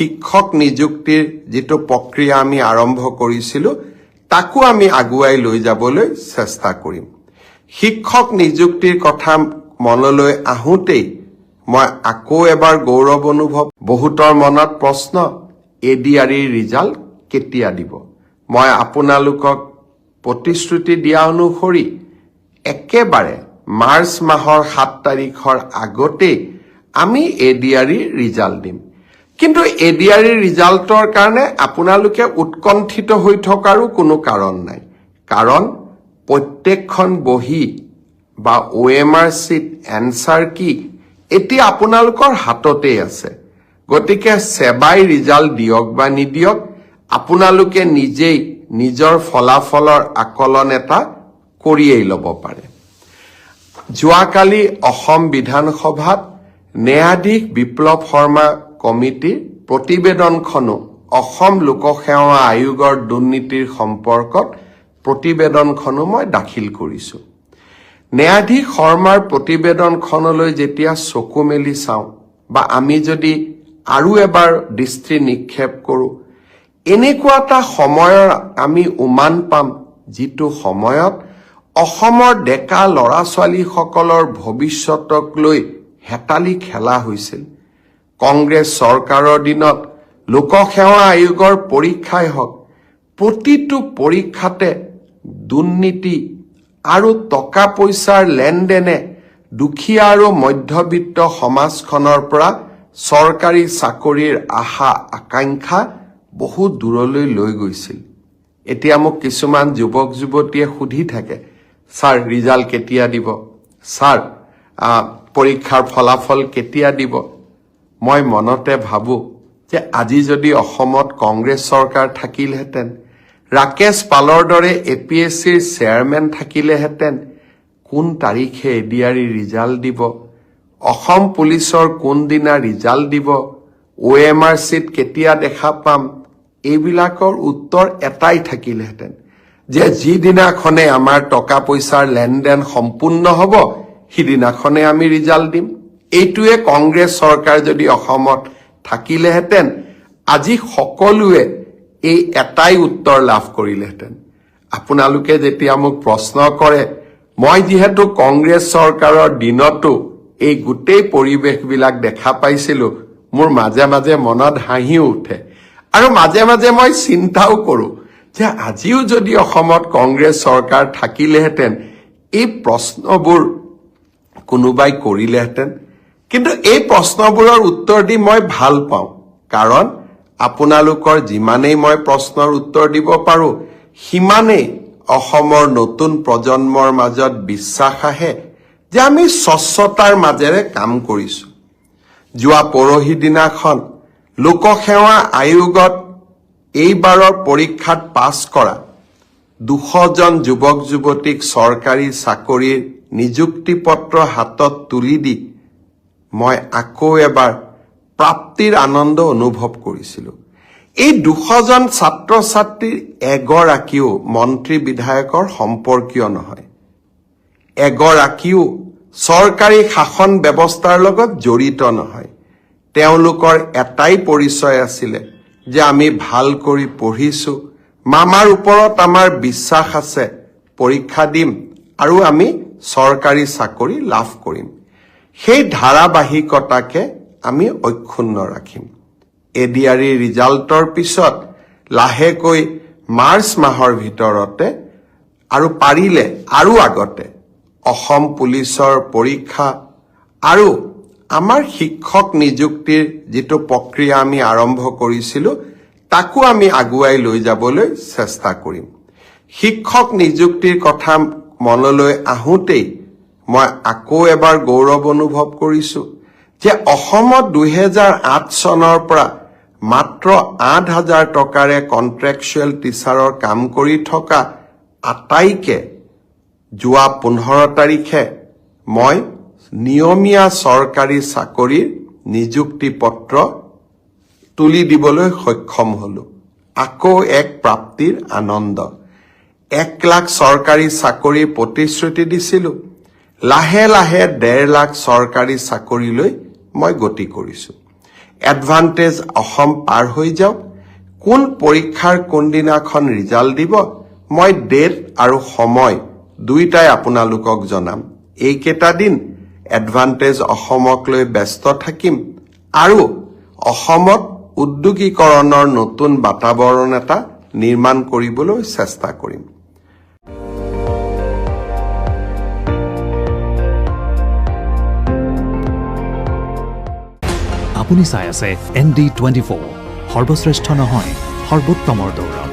শিক্ষক নিযুক্তিৰ যিটো প্ৰক্ৰিয়া আমি আৰম্ভ কৰিছিলোঁ, তাকো আমি আগুৱাই লৈ যাবলৈ চেষ্টা কৰিম। শিক্ষক নিযুক্তিৰ কথা মনলৈ আহোঁতেই মই আকৌ এবাৰ গৌৰৱ অনুভৱ, বহুতৰ মনত প্ৰশ্ন, এ ডি আৰ ইৰ ৰিজাল্ট কেতিয়া দিব? মই আপোনালোকক প্ৰতিশ্ৰুতি দিয়া অনুসৰি, একেবাৰে মাৰ্চ মাহৰ সাত তাৰিখৰ আগতেই আমি এ ডি আৰ ইৰ ৰিজাল্ট দিম। কিন্তু এ ডি আৰ ৰিজাল্টৰ কাৰণে আপোনালোকে উৎকণ্ঠিত হৈ থকাৰো কোনো কাৰণ নাই। কাৰণ প্ৰত্যেকখন বহী বা O' M R sheet answer কি এতিয়া আপোনালোকৰ হাততেই আছে। গতিকে সেৱাই ৰিজাল্ট দিয়ক বা নিদিয়ক আপোনালোকে নিজেই নিজৰ ফলাফলৰ আকলন এটা কৰিয়েই ল'ব পাৰে। যোৱাকালি অসম বিধানসভাত ন্যায়াধীশ বিপ্লৱ শৰ্মা কমিটিৰ প্ৰতিবেদনখনো অসম লোকসেৱা আয়োগৰ দুৰ্নীতিৰ সম্পৰ্কত প্ৰতিবেদনখনো মই দাখিল কৰিছোঁ। ন্যায়াধীশ শৰ্মাৰ প্ৰতিবেদনখনলৈ যেতিয়া চকু মেলি চাওঁ বা আমি যদি আৰু এবাৰ দৃষ্টি নিক্ষেপ কৰোঁ এনেকুৱা এটা সময়ৰ আমি উমান পাম যিটো সময়ত অসমৰ ডেকা ল'ৰা ছোৱালীসকলৰ ভৱিষ্যতক লৈ হেতালি খেলা হৈছিল। কংগ্ৰেছ চৰকাৰৰ দিনত লোকসেৱা আয়োগৰ পৰীক্ষাই হওক প্ৰতিটো পৰীক্ষাতে দুৰ্নীতি আৰু টকা পইচাৰ লেনদেনে দুখীয়া আৰু মধ্যবিত্ত সমাজখনৰ পৰা চৰকাৰী চাকৰিৰ আশা আকাংক্ষা বহু দূৰলৈ লৈ গৈছিল। এতিয়া মোক কিছুমান যুৱক যুৱতীয়ে সুধি থাকে ছাৰ ৰিজাল্ট কেতিয়া দিব? ছাৰ পৰীক্ষাৰ ফলাফল কেতিয়া দিব? মই মনতে ভাবোঁ যে আজি যদি অসমত কংগ্ৰেছ চৰকাৰ থাকিলহেঁতেন ৰাকেশ পালৰ দৰে এ পি এছ চিৰ চেয়াৰমেন থাকিলেহেঁতেন কোন তাৰিখে A D R E result দিব অসম পুলিচৰ কোনদিনা ৰিজাল্ট দিব অ' এম আৰ চিত কেতিয়া দেখা পাম এইবিলাকৰ উত্তৰ এটাই থাকিলহেঁতেন যে যিদিনাখনে আমাৰ টকা পইচাৰ লেনদেন সম্পূৰ্ণ হ'ব সিদিনাখনে আমি ৰিজাল্ট দিম। এইটোৱে কংগ্ৰেছ চৰকাৰ যদি অসমত থাকিলেহেঁতেন আজি সকলোৱে এই এটাই উত্তৰ লাভ কৰিলেহেঁতেন। আপোনালোকে যেতিয়া মোক প্ৰশ্ন কৰে মই যিহেতু কংগ্ৰেছ চৰকাৰৰ দিনতো এই গোটেই পৰিৱেশবিলাক দেখা পাইছিলো মোৰ মাজে মাজে মনত হাঁহিও উঠে। আৰু মাজে মাজে মই চিন্তাও কৰো যে আজিও যদি অসমত কংগ্ৰেছ চৰকাৰ থাকিলেহেঁতেন এই প্ৰশ্নবোৰ কোনোবাই কৰিলেহেঁতেন। কিন্তু এই প্ৰশ্নবোৰৰ উত্তৰ দি মই ভাল পাওঁ। কাৰণ আপোনালোকৰ যিমানেই মই প্ৰশ্নৰ উত্তৰ দিব পাৰোঁ সিমানেই অসমৰ নতুন প্ৰজন্মৰ মাজত বিশ্বাস আহে যে আমি স্বচ্ছতাৰ মাজেৰে কাম কৰিছোঁ। যোৱা পৰহি দিনাখন লোকসেৱা আয়োগত এইবাৰৰ পৰীক্ষাত পাছ কৰা দুশজন যুৱক যুৱতীক চৰকাৰী চাকৰিৰ নিযুক্তি পত্ৰ হাতত তুলি দি মই আকৌ এবাৰ প্ৰাপ্তিৰ আনন্দ অনুভৱ কৰিছিলোঁ। এই দুশজন ছাত্ৰ ছাত্ৰীৰ এগৰাকীও মন্ত্ৰী বিধায়কৰ সম্পৰ্কীয় নহয়। এগৰাকীও চৰকাৰী শাসন ব্যৱস্থাৰ লগত জড়িত নহয়। তেওঁলোকৰ এটাই পৰিচয় আছিলে যে আমি ভাল কৰি পঢ়িছোঁ মামাৰ ওপৰত আমাৰ বিশ্বাস আছে পৰীক্ষা দিম আৰু আমি চৰকাৰী চাকৰি লাভ কৰিম। সেই ধাৰাবাহিকতাকে আমি অক্ষুণ্ণ ৰাখিম। এ ডি আৰ ই ৰিজাল্টৰ পিছত লাহেকৈ মাৰ্চ মাহৰ ভিতৰতে আৰু পাৰিলে আৰু আগতে অসম পুলিচৰ পৰীক্ষা আৰু আমাৰ শিক্ষক নিযুক্তিৰ যিটো প্ৰক্ৰিয়া আমি আৰম্ভ কৰিছিলোঁ তাকো আমি আগুৱাই লৈ যাবলৈ চেষ্টা কৰিম। শিক্ষক নিযুক্তিৰ কথা মনলৈ আহোঁতেই মই আকৌ এবাৰ গৌৰৱ অনুভৱ কৰিছোঁ যে অসমত দুহেজাৰ আঠ চনৰ পৰা মাত্ৰ আঠ হাজাৰ টকাৰে কণ্ট্ৰেকচুৱেল টিচাৰৰ কাম কৰি থকা আটাইকে যোৱা পোন্ধৰ তাৰিখে মই নিয়মীয়া চৰকাৰী চাকৰিৰ নিযুক্তি পত্ৰ তুলি দিবলৈ সক্ষম হলো। আকৌ এক প্ৰাপ্তিৰ আনন্দ। এক লাখ চৰকাৰী চাকৰিৰ প্ৰতিশ্ৰুতি দিছিলো। লাহে লাহে ডেৰ লাখ চৰকাৰী চাকৰিলৈ মই গতি কৰিছো। এডভান্টেজ অসম পাৰ হৈ যাওক। কোন পৰীক্ষাৰ কোনদিনাখন ৰিজাল্ট দিব মই ডেট আৰু সময় দুইটাই আপোনালোকক জনাম। এইকেইটা দিন এডভান্টেজ অসমক লৈ ব্যস্ত থাকিম আৰু অসমত উদ্যোগীকৰণৰ নতুন বাতাবৰণ এটা নিৰ্মাণ কৰিবলৈ চেষ্টা কৰিম। আপুনি চাই আছে এন ডি টুৱেণ্টি ফ'ৰ। সৰ্বশ্ৰেষ্ঠ নহয় সৰ্বোত্তমৰ দৌৰ